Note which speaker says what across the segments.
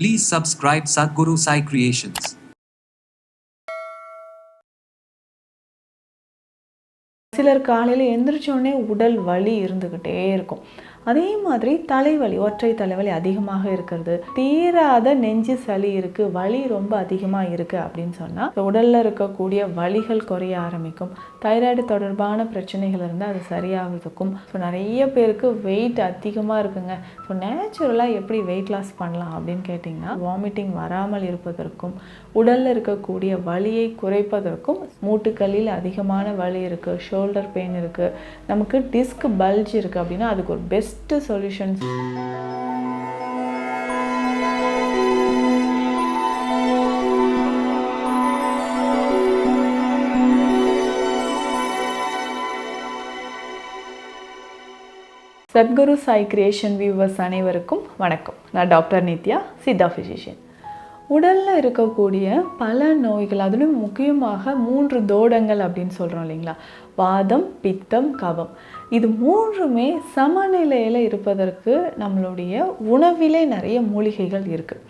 Speaker 1: Please subscribe Sadhguru Sai Creations.
Speaker 2: சிலர் காலையில் எந்திரிச்சோடனே உடல் வலி இருந்துக்கிட்டே இருக்கும் அதே மாதிரி தலைவலி ஒற்றை தலைவலி அதிகமாக இருக்கிறது. தீராத நெஞ்சு சளி இருக்குது வலி ரொம்ப அதிகமாக இருக்குது அப்படின்னு சொன்னால் உடலில் இருக்கக்கூடிய வலிகள் குறைய ஆரம்பிக்கும். தைராய்டு தொடர்பான பிரச்சனைகள் இருந்தால் அது சரியாகிறதுக்கும் ஸோ நிறைய பேருக்கு வெயிட் அதிகமாக இருக்குங்க. ஸோ நேச்சுரலாக எப்படி வெயிட் லாஸ் பண்ணலாம் அப்படின்னு கேட்டிங்கன்னா வாமிட்டிங் வராமல் இருப்பதற்கும் உடலில் இருக்கக்கூடிய வலியை குறைப்பதற்கும் மூட்டுக்களில் அதிகமான வலி இருக்குது ஷோல்டர் பெயின் இருக்குது நமக்கு டிஸ்க் பல்ஜ் இருக்குது அப்படின்னா அதுக்கு ஒரு best best solutions Sadguru Sai creation viewers அனைவருக்கும் வணக்கம். நான் டாக்டர் நித்யா சித்தா ஃபிசிஷியன் உடலில் இருக்கக்கூடிய பல நோய்கள் அதிலும் முக்கியமாக மூன்று தோடங்கள் அப்படின்னு சொல்கிறோம் இல்லைங்களா? வாதம் பித்தம் கபம் இது மூன்றுமே சமநிலையில் இருப்பதற்கு நம்மளுடைய உணவிலே நிறைய மூலிகைகள் இருக்குது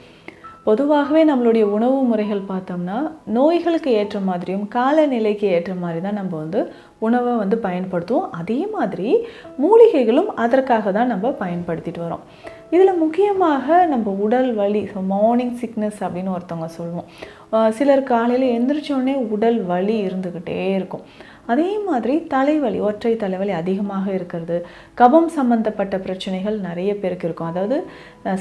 Speaker 2: பொதுவாகவே நம்மளுடைய உணவு முறைகள் பார்த்தோம்னா நோய்களுக்கு ஏற்ற மாதிரியும் காலநிலைக்கு ஏற்ற மாதிரி தான் நம்ம வந்து உணவை வந்து பயன்படுத்துவோம். அதே மாதிரி மூலிகைகளும் அதற்காக தான் நம்ம பயன்படுத்திட்டு வரோம். இதில் முக்கியமாக நம்ம உடல் வலி ஸோ மார்னிங் சிக்னஸ் அப்படின்னு ஒருத்தவங்க சொல்லுவோம். சிலர் காலையில் எந்திரிச்சோடனே உடல் வலி இருந்துக்கிட்டே இருக்கும். அதே மாதிரி தலைவலி ஒற்றை தலைவலி அதிகமாக இருக்கிறது. கபம் சம்பந்தப்பட்ட பிரச்சனைகள் நிறைய பேருக்கு இருக்கும். அதாவது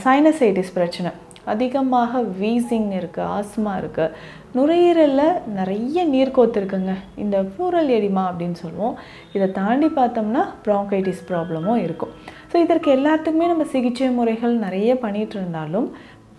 Speaker 2: சைனசைட்டிஸ் பிரச்சனை. அதிகமாக வீசிங் இருக்குது ஆஸ்மா இருக்குது நுரையீரலில் நிறைய நீர் இருக்குங்க. இந்த பூரல் எடிமா அப்படின்னு சொல்லுவோம். இதை தாண்டி பார்த்தோம்னா ப்ராங்கைட்டிஸ் ப்ராப்ளமும் இருக்கும். ஸோ இதற்கு எல்லாத்துக்குமே நம்ம சிகிச்சை முறைகள் நிறைய பண்ணிகிட்டு இருந்தாலும்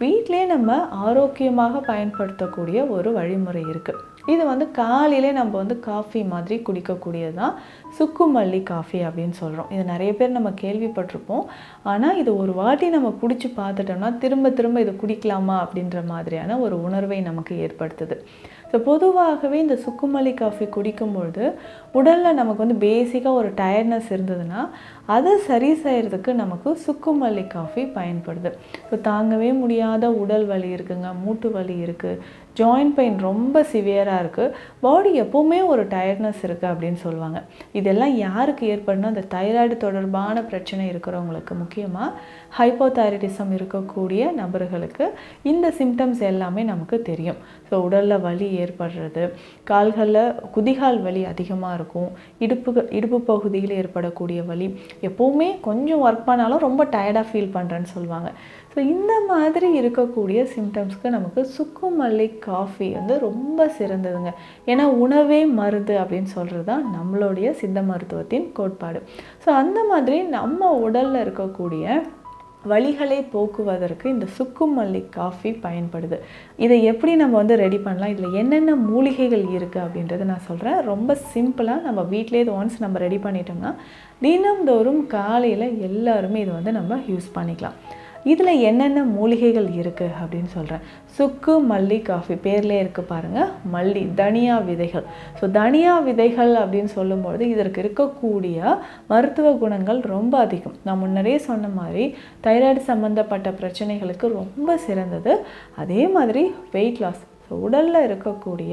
Speaker 2: வீட்டிலே நம்ம ஆரோக்கியமாக பயன்படுத்தக்கூடிய ஒரு வழிமுறை இருக்குது இது வந்து காலையிலே நம்ம வந்து காஃபி மாதிரி குடிக்கக்கூடியது தான் சுக்குமல்லி காஃபி அப்படின்னு சொல்கிறோம் இது நிறைய பேர் நம்ம கேள்விப்பட்டிருப்போம். ஆனால் இது ஒரு வாட்டி நம்ம குடிச்சு பார்த்துட்டோம்னா திரும்ப திரும்ப இதை குடிக்கலாமா அப்படின்ற மாதிரியான ஒரு உணர்வை நமக்கு ஏற்படுத்துது. ஸோ பொதுவாகவே இந்த சுக்குமல்லி காஃபி குடிக்கும்பொழுது உடலில் நமக்கு வந்து பேசிக்காக ஒரு டயர்ட்னஸ் இருந்ததுன்னா அதை சரி செய்கிறதுக்கு நமக்கு சுக்குமல்லி காஃபி பயன்படுது. ஸோ தாங்கவே முடியாத உடல் வலி இருக்குங்க மூட்டு வலி இருக்குது ஜாயிண்ட் பெயின் ரொம்ப சிவியராக இருக்குது பாடி எப்போவுமே ஒரு டயர்ட்னஸ் இருக்குது அப்படின்னு சொல்லுவாங்க. இதெல்லாம் யாருக்கு ஏற்படணும்? அந்த தைராய்டு தொடர்பான பிரச்சனை இருக்கிறவங்களுக்கு முக்கியமாக ஹைப்போதைரடிசம் இருக்கக்கூடிய நபர்களுக்கு இந்த சிம்டம்ஸ் எல்லாமே நமக்கு தெரியும். ஸோ உடலில் வலி ஏற்படுறது கால்களில் குதிகால் வலி அதிகமாக இருக்கும் இடுப்பு இடுப்பு பகுதியில் ஏற்படக்கூடிய வலி எப்போவுமே கொஞ்சம் ஒர்க் பண்ணாலும் ரொம்ப டயர்டாக ஃபீல் பண்ணுறேன்னு சொல்லுவாங்க. ஸோ இந்த மாதிரி இருக்கக்கூடிய சிம்டம்ஸ்க்கு நமக்கு சுக்குமல்லி காஃபி வந்து ரொம்ப சிறந்ததுங்க. ஏன்னா உணவே மருந்து அப்படின்னு சொல்கிறது தான் நம்மளுடைய சித்த மருத்துவத்தின் கோட்பாடு. ஸோ அந்த மாதிரி நம்ம உடலில் இருக்கக்கூடிய வழிகளை போக்குவதற்கு இந்த சுக்குமல்லி காஃபி பயன்படுது. இதை எப்படி நம்ம வந்து ரெடி பண்ணலாம்? இதில் என்னென்ன மூலிகைகள் இருக்குது அப்படின்றத நான் சொல்கிறேன் ரொம்ப சிம்பிளாக நம்ம வீட்டிலே இது ஒன்ஸ் நம்ம ரெடி பண்ணிட்டோம்னா தினம்தோறும் காலையில் எல்லாருமே இதை வந்து நம்ம யூஸ் பண்ணிக்கலாம். இதில் என்னென்ன மூலிகைகள் இருக்குது அப்படின்னு சொல்கிறேன் சுக்கு மல்லி காஃபி பேர்லேயே இருக்குது பாருங்கள் மல்லி தனியா விதைகள். ஸோ தனியா விதைகள் அப்படின்னு சொல்லும்பொழுது இதற்கு இருக்கக்கூடிய மருத்துவ குணங்கள் ரொம்ப அதிகம். நான் முன்னரே சொன்ன மாதிரி தைராய்டு சம்மந்தப்பட்ட பிரச்சனைகளுக்கு ரொம்ப சிறந்தது. அதே மாதிரி வெயிட் லாஸ் ஸோ உடலில் இருக்கக்கூடிய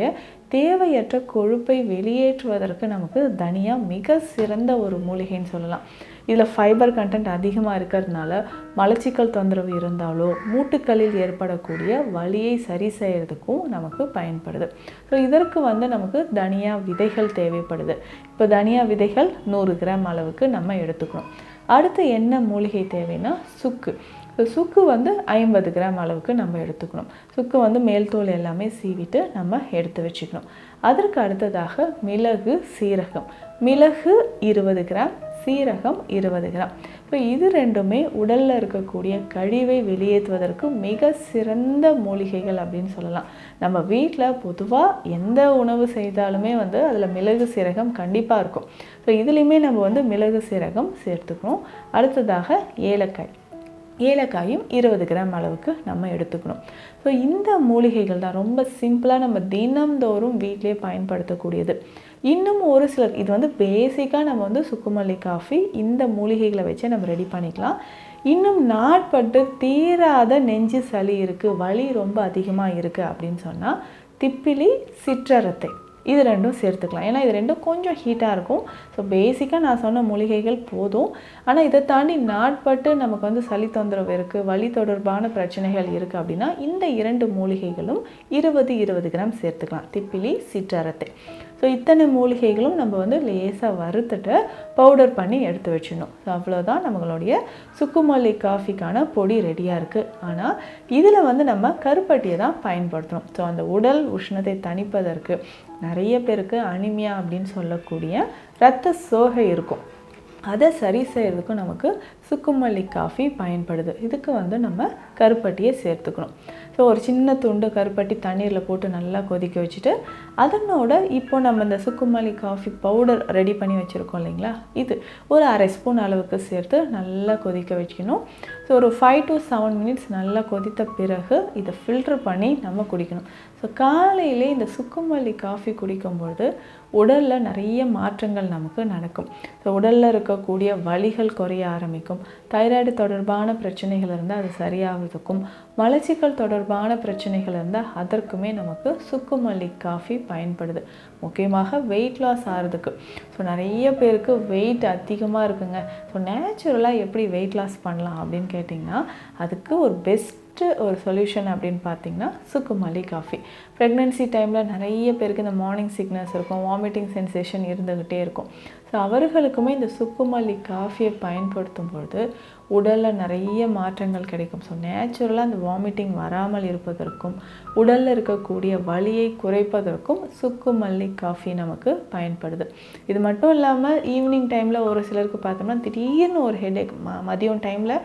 Speaker 2: தேவையற்ற கொழுப்பை வெளியேற்றுவதற்கு நமக்கு தனியா மிக சிறந்த ஒரு மூலிகைன்னு சொல்லலாம். இதில் ஃபைபர் கண்டென்ட் அதிகமாக இருக்கிறதுனால மலச்சிக்கல் தொந்தரவு இருந்தாலோ மூட்டுக்களில் ஏற்படக்கூடிய வலியை சரி செய்கிறதுக்கும் நமக்கு பயன்படுது. ஸோ இதற்கு வந்து நமக்கு தனியா விதைகள் தேவைப்படுது. இப்போ தனியா விதைகள் நூறு கிராம் அளவுக்கு நம்ம எடுத்துக்கணும் அடுத்து என்ன மூலிகை தேவைன்னா சுக்கு. ஸோ சுக்கு வந்து ஐம்பது கிராம் அளவுக்கு நம்ம எடுத்துக்கணும் சுக்கு வந்து மேல் தோல் எல்லாமே சீவிட்டு நம்ம எடுத்து வச்சுக்கணும் அதற்கு அடுத்ததாக மிளகு சீரகம். மிளகு இருபது கிராம் சீரகம் இருபது கிராம். இப்போ இது ரெண்டுமே உடலில் இருக்கக்கூடிய கழிவை வெளியேற்றுவதற்கு மிக சிறந்த மூலிகைகள் அப்படின்னு சொல்லலாம். நம்ம வீட்டில் பொதுவாக எந்த உணவு செய்தாலுமே வந்து அதில் மிளகு சீரகம் கண்டிப்பாக இருக்கும். ஸோ இதுலேயுமே நம்ம வந்து மிளகு சீரகம் சேர்த்துக்கணும். அடுத்ததாக ஏலக்காய். ஏலக்காயும் இருபது கிராம் அளவுக்கு நம்ம எடுத்துக்கணும். ஸோ இந்த மூலிகைகள் தான் ரொம்ப சிம்பிளாக நம்ம தினம்தோறும் வீட்டிலே பயன்படுத்தக்கூடியது. இன்னும் ஒரு சிலர் இது வந்து பேசிக்காக நம்ம வந்து சுக்குமல்லி காஃபி இந்த மூலிகைகளை வச்சு நம்ம ரெடி பண்ணிக்கலாம். இன்னும் நாட்பட்டு தீராத நெஞ்சு சளி இருக்குது வலி ரொம்ப அதிகமாக இருக்குது அப்படின்னு சொன்னால் திப்பிலி சிற்றரத்தை இது ரெண்டும் சேர்த்துக்கலாம். ஏன்னா இது ரெண்டும் கொஞ்சம் ஹீட்டாக இருக்கும். ஸோ பேசிக்காக நான் சொன்ன மூலிகைகள் போதும். ஆனால் இதை தாண்டி நாட்பட்டு நமக்கு வந்து சளி தொந்தரவு இருக்குது வலி தொடர்பான பிரச்சனைகள் இருக்குது அப்படின்னா இந்த இரண்டு மூலிகைகளும் இருபது இருபது கிராம் சேர்த்துக்கலாம். திப்பிலி சிற்றரத்தை. ஸோ இத்தனை மூலிகைகளும் நம்ம வந்து லேசாக வறுத்துட்டு பவுடர் பண்ணி எடுத்து வச்சிடணும். ஸோ அவ்வளோதான் நம்மளுடைய சுக்குமல்லி காஃபிக்கான பொடி ரெடியாக இருக்குது ஆனால் இதில் வந்து நம்ம கருப்பட்டியை தான் பயன்படுத்தணும் ஸோ அந்த உடல் உஷ்ணத்தை தணிப்பதற்கு நிறைய பேருக்கு அனிமியா அப்படின்னு சொல்லக்கூடிய இரத்த சோகை இருக்கும். அதை சரி செய்கிறதுக்கும் நமக்கு சுக்குமல்லி காஃபி பயன்படுது. இதுக்கு வந்து நம்ம கருப்பட்டியை சேர்த்துக்கணும். ஸோ ஒரு சின்ன துண்டு கருப்பட்டி தண்ணீரில் போட்டு நல்லா கொதிக்க வச்சுட்டு அதனோட இப்போ நம்ம இந்த சுக்குமல்லி காஃபி பவுடர் ரெடி பண்ணி வச்சுருக்கோம் இல்லைங்களா? இது ஒரு அரை ஸ்பூன் அளவுக்கு சேர்த்து நல்லா கொதிக்க வச்சுக்கணும் ஸோ ஒரு ஃபைவ் டு செவன் மினிட்ஸ் நல்லா கொதித்த பிறகு இதை ஃபில்ட்ரு பண்ணி நம்ம குடிக்கணும். ஸோ காலையிலே இந்த சுக்குமல்லி காஃபி குடிக்கும்பொழுது உடலில் நிறைய மாற்றங்கள் நமக்கு நடக்கும். ஸோ உடலில் இருக்கக்கூடிய வலிகள் குறைய ஆரம்பிக்கும். தைராய்டு தொடர்பான பிரச்சனைகள் இருந்தால் அது சரியாகிறதுக்கும் மலச்சிக்கல் தொடர்பான பிரச்சனைகள் இருந்தால் அதற்குமே நமக்கு சுக்குமல்லி காஃபி பயன்படுது. முக்கியமாக வெயிட் லாஸ் ஆகிறதுக்கு ஸோ நிறைய பேருக்கு வெயிட் அதிகமாக இருக்குங்க. ஸோ நேச்சுரலாக எப்படி வெயிட் லாஸ் பண்ணலாம் அப்படின்னு கேட்டிங்கன்னா அதுக்கு ஒரு பெஸ்ட் ஒரு சொல்யூஷன் அப்படின்னு பார்த்தீங்கன்னா சுக்குமல்லி காஃபி. ப்ரெக்னென்சி டைமில் நிறைய பேருக்கு இந்த மார்னிங் சிக்னஸ் இருக்கும் வாமிட்டிங் சென்சேஷன் இருந்துக்கிட்டே இருக்கும். ஸோ அவர்களுக்குமே இந்த சுக்குமல்லி காஃபியை பயன்படுத்தும் பொழுது உடலில் நிறைய மாற்றங்கள் கிடைக்கும். ஸோ நேச்சுரலாக அந்த வாமிட்டிங் வராமல் இருப்பதற்கும் உடலில் இருக்கக்கூடிய வலியை குறைப்பதற்கும் சுக்குமல்லி காஃபி நமக்கு பயன்படுது. இது மட்டும் இல்லாமல் ஈவினிங் டைமில் ஒரு சிலருக்கு பார்த்தோம்னா திடீர்னு ஒரு ஹெடேக் ம மதியம் டைமில்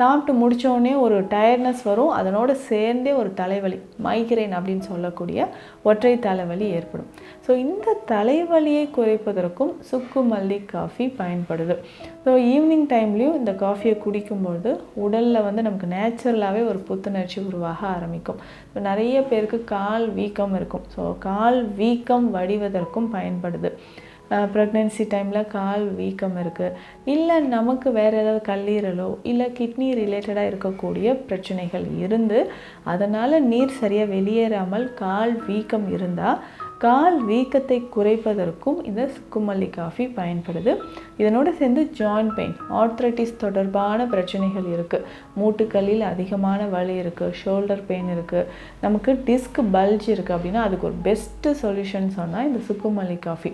Speaker 2: சாப்பிட்டு முடித்தோடனே ஒரு டயர்ட்னஸ் வரும். அதனோடு சேர்ந்தே ஒரு தலைவலி மைக்ரைன் அப்படின்னு சொல்லக்கூடிய ஒற்றை தலைவலி ஏற்படும். ஸோ இந்த தலைவலியை குறைப்பதற்கும் சுக்கு மல்லி காஃபி பயன்படுது. ஸோ ஈவினிங் டைம்லேயும் இந்த காஃபியை குடிக்கும்பொழுது உடலில் வந்து நமக்கு நேச்சுரலாகவே ஒரு புத்துணர்ச்சி உருவாக ஆரம்பிக்கும். ஸோ நிறைய பேருக்கு கால் வீக்கம் இருக்கும். ஸோ கால் வீக்கம் வடிவதற்கும் பயன்படுது. ப்ரெக்னென்சி டைமில் கால் வீக்கம் இருக்குது இல்லை நமக்கு வேறு ஏதாவது கல்லீரலோ இல்லை கிட்னி ரிலேட்டடாக இருக்கக்கூடிய பிரச்சனைகள் இருந்து அதனால் நீர் சரியாக வெளியேறாமல் கால் வீக்கம் இருந்தால் கால் வீக்கத்தை குறைப்பதற்கும் இந்த சுக்குமல்லி காஃபி பயன்படுது. இதனோடு சேர்ந்து ஜாயின்ட் பெயின் ஆர்த்ரைட்டிஸ் தொடர்பான பிரச்சனைகள் இருக்குது மூட்டுக்களில் அதிகமான வலி இருக்குது ஷோல்டர் பெயின் இருக்குது நமக்கு டிஸ்க் பல்ஜ் இருக்குது அப்படின்னா அதுக்கு ஒரு பெஸ்ட்டு சொல்யூஷன் சொன்னால் இந்த சுக்குமல்லி காஃபி.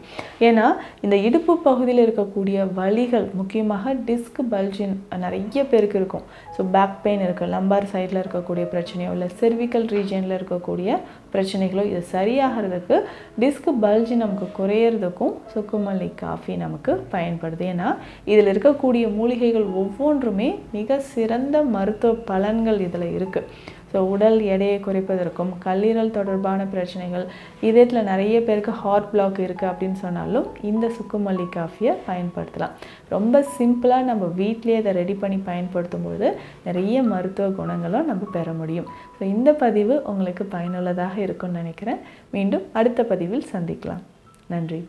Speaker 2: ஏன்னா இந்த இடுப்பு பகுதியில் இருக்கக்கூடிய வலிகள் முக்கியமாக டிஸ்க் பல்ஜின் நிறைய பேருக்கு இருக்கும். ஸோ பேக் பெயின் இருக்குது லம்பார் சைடில் இருக்கக்கூடிய பிரச்சனையோ இல்லை செர்விக்கல் ரீஜனில் இருக்கக்கூடிய பிரச்சனைகளோ இது சரியாகிறதுக்கு டிஸ்க் பல்ஜி நமக்கு குறையிறதுக்கும் சுக்குமல்லி காஃபி நமக்கு பயன்படுது. ஏன்னா இதில் இருக்கக்கூடிய மூலிகைகள் ஒவ்வொன்றுமே மிக சிறந்த மருத்துவ பலன்கள் இதில் இருக்குது ஸோ உடல் எடையை குறைப்பதற்கும் கல்லீரல் தொடர்பான பிரச்சனைகள் இதயத்தில் நிறைய பேருக்கு ஹார்ட் பிளாக் இருக்குது அப்படின்னு சொன்னாலும் இந்த சுக்குமல்லி காஃபியை பயன்படுத்தலாம். ரொம்ப சிம்பிளாக நம்ம வீட்லேயே அதை ரெடி பண்ணி பயன்படுத்தும் போது நிறைய மருத்துவ குணங்களும் நம்ம பெற முடியும். ஸோ இந்த பதிவு உங்களுக்கு பயனுள்ளதாக இருக்கும்னு நினைக்கிறேன். மீண்டும் அடுத்த பதிவில் சந்திக்கலாம். நன்றி.